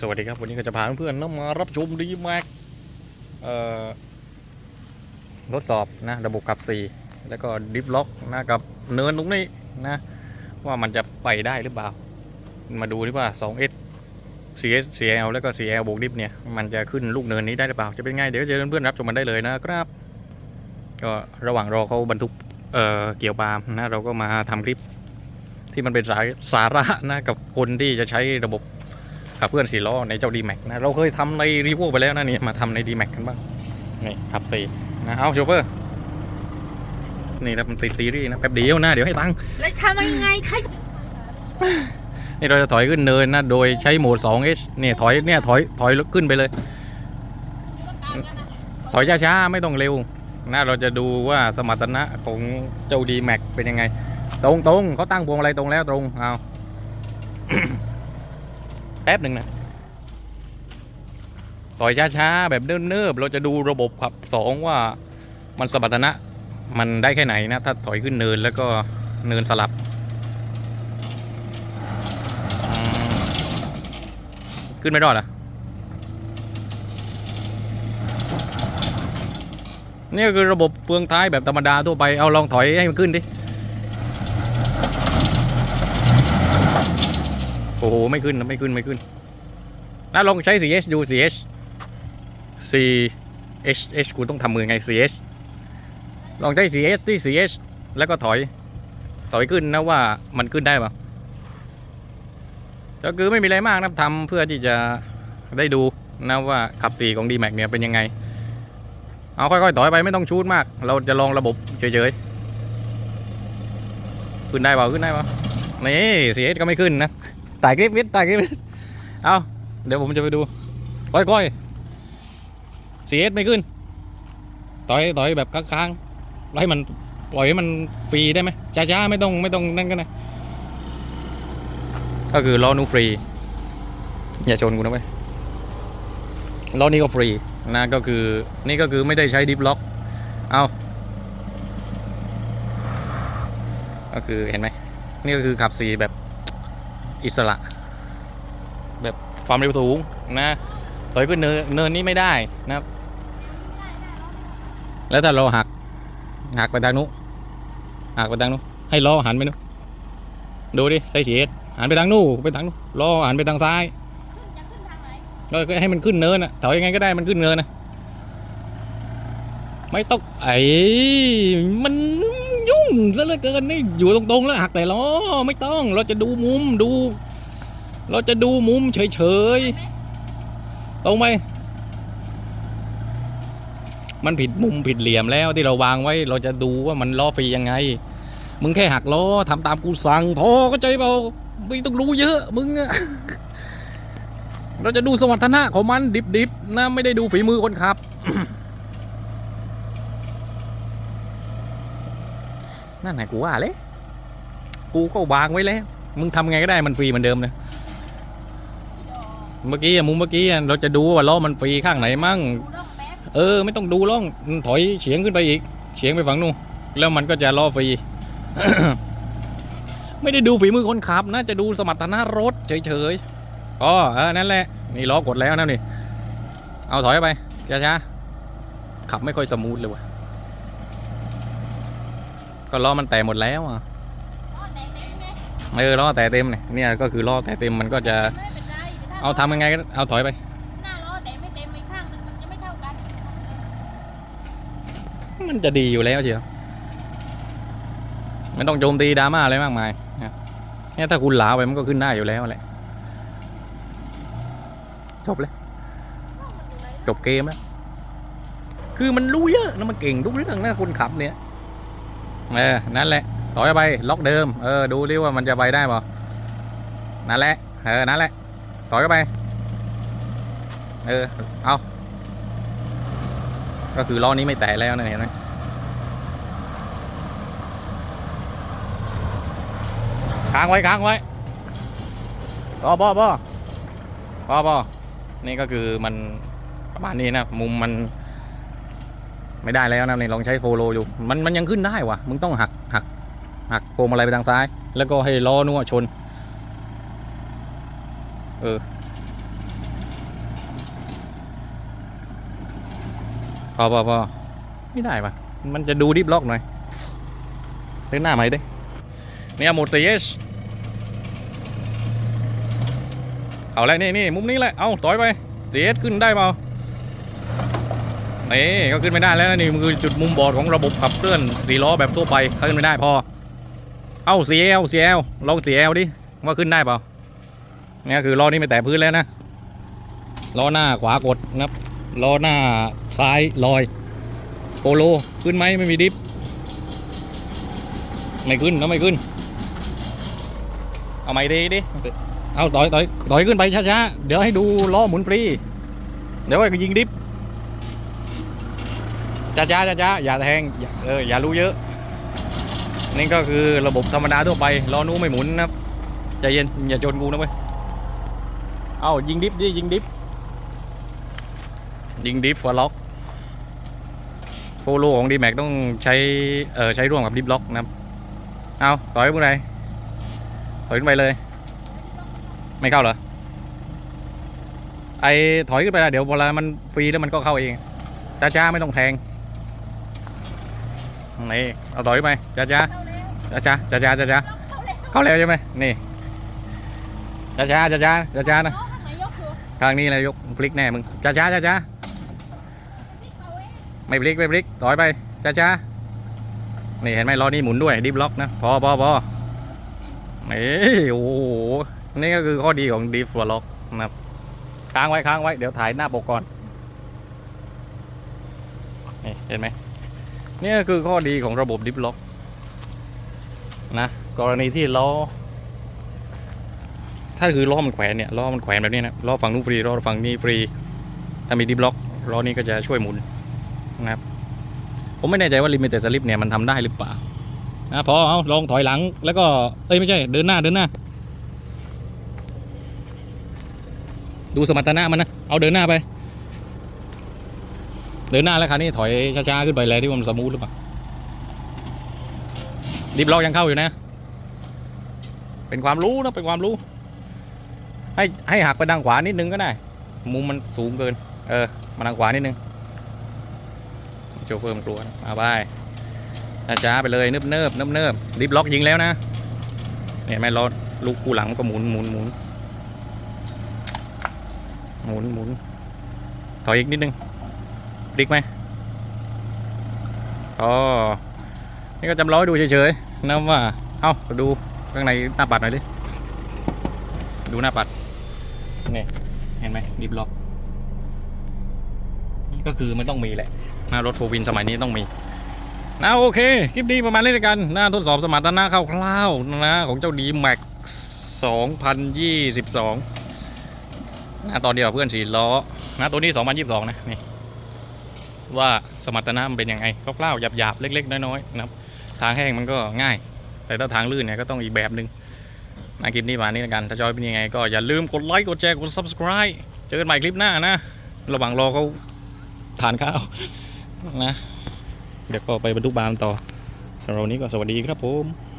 สวัสดีครับ วันนี้ก็จะพาเพื่อนๆนะมารับชมดีแม็กทดสอบนะระบบขับสี่แล้วก็ดิฟล็อกนะกับเนินตรงนี้นะว่ามันจะไปได้หรือเปล่า มาดูดิว่า 2S CS CL แล้วก็ CL บวกดิฟเนี่ยมันจะขึ้นลูกเนินนี้ได้หรือเปล่าจะเป็นไงเดี๋ยวเจอเพื่อนๆรับชมมันได้เลยนะครับ ก็ระหว่างรอเขาบรรทุกเเกี่ยวปาล์มนะเราก็มาทำคลิปที่มันเป็นสาสาระนะกับคนที่จะใช้ระบบ ขับเพื่อนสี่ล้อในเจ้า d m a x นะเราเคยทำในรีโวไปแล้วนะนี่มาทำใน d m a x กันบ้างนี่ขับสี่นะเอาโชเฟอร์นี่นะมันติดซีรีส์นะแป๊บเดียวนะเดี๋ยวให้ตังค์แล้วทำยังไงคะนี่เราจะถอยขึ้นเนินนะโดยใช้โหมด 2H เนี่ยถอยเนี่ยถอยถอยขึ้นไปเลย ถอยช้าๆไม่ต้องเร็วนะเราจะดูว่าสมรรถนะของเจ้า d m a x เป็นยังไง ตรงตรงเขาตั้งพวงอะไรตรงแล้วตรงเอา แป๊บหนึ่งนะ ต่อยช้าๆ แบบเนิบๆ เราจะดูระบบขับสองว่ามันสมรรถนะ มันได้แค่ไหนนะ ถ้าถอยขึ้นเนินแล้วก็เนินสลับขึ้นไม่รอดเหรอะนี่คือระบบเฟืองท้ายแบบธรรมดาทั่วไป เอาลองถอยให้มันขึ้นดิ โอ้โห ไม่ขึ้นไม่ขึ้นไม่ขึ้นแล้วลองใช้ 4H ดู 4H 4H H กูต้องทำมือไง 4H ลองใช้ 4H ที่ 4H แล้วก็ถอย ถอยขึ้นนะว่ามันขึ้นได้ปะก็คือไม่มีอะไรมากนะทำเพื่อที่จะได้ดูนะว่าขับ4ของ D-Max เนี่ยเป็นยังไง เอาค่อยๆถอยไปไม่ต้องชูดมาก เราจะลองระบบเฉยๆ ขึ้นได้เปล่าขึ้นได้เปล่านี่ 4H ก็ไม่ขึ้นนะ ถ่ายคลิปวิทย์ถ่ายคลิปวิทเอาเดี๋ยวผมจะไปดูค่อยๆเสียไม่ขึ้น ต่อยต่อยแบบค้างๆให้มันปล่อยให้มันฟรีได้ไหมช้าๆไม่ต้องไม่ต้องนั่นก็ได้ก็คือล้อนูฟรี อย่าชนกูนะเว้ยล้อนี้ก็ฟรีนะก็คือนี่ก็คือไม่ได้ใช้ดิฟล็อก เอาก็คือเห็นไหมนี่ก็คือขับสีแบบ อิสระ แบบความเร็วสูงนะถอยขึ้นเนินเนินนี้ไม่ได้นะครับ แล้วถ้าเราหักหักไปทางนู้นหักไปทางนู้นให้ล้อหันไปนู้นดูดิใส่สีเอสหันไปทางนู้นไปทางนู้นล้อหันไปทางซ้ายจะขึ้นทางไหนก็ให้มันขึ้นเนินอะถอยยังไงก็ได้มันขึ้นเนินนะไม่ต้องไอ้มัน ซะเหลือเกินนี่อยู่ตรงๆแล้วหักแต่ล้อไม่ต้องเราจะดูมุมดู เราจะดูมุมเฉยๆตรงไปมันผิดมุมผิดเหลี่ยมแล้วที่เราวางไว้เราจะดูว่ามันล้อฟรียังไง มึงแค่หักล้อทำตามกูสั่งพอก็ใจเปล่าไม่ต้องรู้เยอะ มึงอะเราจะดูสมรรถนะของมันดิบๆนะไม่ได้ดูฝีมือคนขับ นั่นไงกูว่าเลย กูก็วางไว้แล้ว มึงทำไงก็ได้มันฟรีเหมือนเดิมเลยเมื่อกี้มุมเมื่อกี้เราจะดูว่าล้อมันฟรีข้างไหนมั่ง เออ ไม่ต้องดูล่องถอยเฉียงขึ้นไปอีก เฉียงไปฝั่งนู้นแล้วมันก็จะล้อฟรี ไม่ได้ดูฝีมือคนขับนะจะดูสมรรถนะรถเฉยๆอ๋อเออนั่นแหละนี่ล้อกดแล้วนะนี่ เอาถอยไปช้าๆขับไม่ค่อยสมูทเลยว่ะ ก็ล้อมันแตกหมดแล้วอะอ๋อแต่เต็มไหมเออล้อแต่เต็มเนี่ยเนี่ยก็คือล้อแต่เต็มมันก็จะไม่เป็นไรแต่ถ้เอาทำยังไงก็เอาถอยไปหน้าล้อแต่ไม่เต็มอีกข้างหนึงมันจะไม่เท่ากันมันจะดีอยู่แล้วเชียวไม่ต้องโจมตีดราม่าอะไรมากมายนะเนี่ยถ้าคุณหลาไปมันก็ขึ้นได้อยู่แล้วแหละจบเลยจบเกมแล้วคือมันรู้เยอะนะมันเก่งทุกเรื่องนะคนขับเนี่ย เออนั่นแหละต่อยไปล็อกเดิมเออดูดิว่ามันจะไปได้ป่ะนั่นแหละเออนั่นแหละต่อยไปเออเอาก็คือล้อนี้ไม่แตะแล้วนะเห็นไหมค้างไว้ค้างไว้บอบอบอบอบอนี่ก็คือมันประมาณนี้นะมุมมัน ไม่ได้แล้วนะนี่ลองใช้โฟโลอยู่มันมันยังขึ้นได้วะมึงต้องหักหักหักโคมอะไรไปทางซ้าย แล้วก็ให้ล้อนัวชน เออพอพอพอไม่ได้ปะมันจะดูดิบล็อกหน่อยเต้นหน้าไหมดิเนี่ยหมดเซสเอาแล้วนี่นี่มุมนี้แหละ เอาต่อยไปเซสขึ้นได้เปล่า นี่ก็ขึ้นไม่ได้แล้วนี่มันคือจุดมุมบอดของระบบขับเคลื่อนสี่ล้อแบบทั่วไปขึ้นไม่ได้พอ เอ้า CL CL ลอง CL ดิว่าขึ้นได้เปล่าเนี่ยคือล้อนี้ไม่แตะพื้นแล้วนะล้อหน้าขวากดนะครับล้อหน้าซ้ายลอยโปโลขึ้นไหมไม่มีดิฟไม่ขึ้นก็ไม่ขึ้น เอาไม่ดีดิ เอาต่อยต่อยต่อยขึ้นไปช้าๆ เดี๋ยวให้ดูล้อหมุนฟรี เดี๋ยวก็ยิงดิฟ ช้าๆช้าๆอย่าแทงอย่าเอออย่ารู้เยอะ นี่ก็คือระบบธรรมดาทั่วไปล้อนู้ไม่หมุนนะครับใจเย็นอย่าจนกูนะเว้ยเอายิงดิฟดิยิงดิฟยิงดิฟฟอร์ล็อกโฟโลของดีแม็กต้องใช้เออใช้ร่วมกับดิฟล็อกนะครับเอาต่อยเมื่อไหร่ถอยขึ้นไปเลย ไม่เข้าเหรอไอถอยขึ้นไปแล้วเดี๋ยวเวลามันฟรีแล้วมันก็เข้าเองช้าๆไม่ต้องแทง นี่เอาถอยไปช้าๆเข้าแล้าช้าช้าช้าช้าเข้าแล้วเข้าแล้วใช่ไหมนี่ช้าช้าช้าช้าช้าช้านี่ทางนี้เลยยกพลิกแน่มึงช้าช้าช้าช้าไม่พลิกไม่พลิกถอยไปช้าช้านี่เห็นไหมล้อนี้หมุนด้วยดิฟล็อกนะพอพอพอนี่โอ้โหนี่ก็คือข้อดีของดิฟล็อกนะครับค้างไว้ค้างไว้เดี๋ยวถ่ายหน้าปกก่อนนี่เห็นไหม นี่คือข้อดีของระบบดิฟล็อกนะกรณีที่ล้อ ถ้าคือล้อมันแขวนเนี่ยล้อมันแขวนแบบนี้นะล้อฝั่งนู้นฟรีล้อฝั่งนี้ฟรี ถ้ามีดิฟล็อกล้อนี้ก็จะช่วยหมุนนะครับผมไม่แน่ใจว่าลิมิเต็ดสลิปเนี่ยมันทำได้หรือเปล่านะพอเอาลองถอยหลังแล้วก็เอ้ยไม่ใช่เดินหน้าเดินหน้า ดูสมรรถนะมันนะเอาเดินหน้าไป เดินหน้าแล้วคราวนี้ถอยช้าๆขึ้นไปเลยที่มันสมูทหรือเปล่าดิฟล็อกยังเข้าอยู่นะ เป็นความรู้นะเป็นความรู้ ให้ให้หักไปทางขวานิดนึงก็ได้ มุมมันสูงเกิน เออมาทางขวานิดนึงโจเฟอร์มันกลัวนะเอาไปช้าๆไปเลยเนิบเนิบเนิบเนิบดิฟล็อกยิงแล้วนะเนี่ยแม่รอลูกกูหลังก็หมุนหมุนหมุนหมุนหมุนถอยอีกนิดนึง พลิกไหมอ๋อนี่ก็จำล้อให้ดูเฉยๆนะว่า เอ้าดูข้างในหน้าปัดหน่อยดิ ดูหน้าปัด นี่ เห็นไหมดิฟล็อก ก็คือมันต้องมีแหละหน้ารถโฟวินสมัยนี้ต้องมีนะโอเค คลิปนี้ประมาณนี้แล้วกันหน้าทดสอบสมรรถนะคร่าวๆนะของเจ้าดีแม็ก2022นะตอนเดียวเพื่อนสี่ล้อนะตัวนี้ 2022 นะนี่ ว่าสมรรถนะมันเป็นยังไงคร่าวๆหยาบๆเล็ก ๆ น้อยๆนะครับทางแห้งมันก็ง่าย แต่ถ้าทางลื่นเนี่ยก็ต้องอีกแบบหนึ่งนะคลิปนี้มานี้แล้วกัน ถ้าชอบเป็นยังไง ก็อย่าลืมกดไลค์กดแชร์กด subscribe เจอกันใหม่คลิปหน้านะ ระหว่างรอเขาทานข้าวนะ เดี๋ยวก็ไปบรรทุกบานต่อสำหรับวันนี้ก็สวัสดีครับผม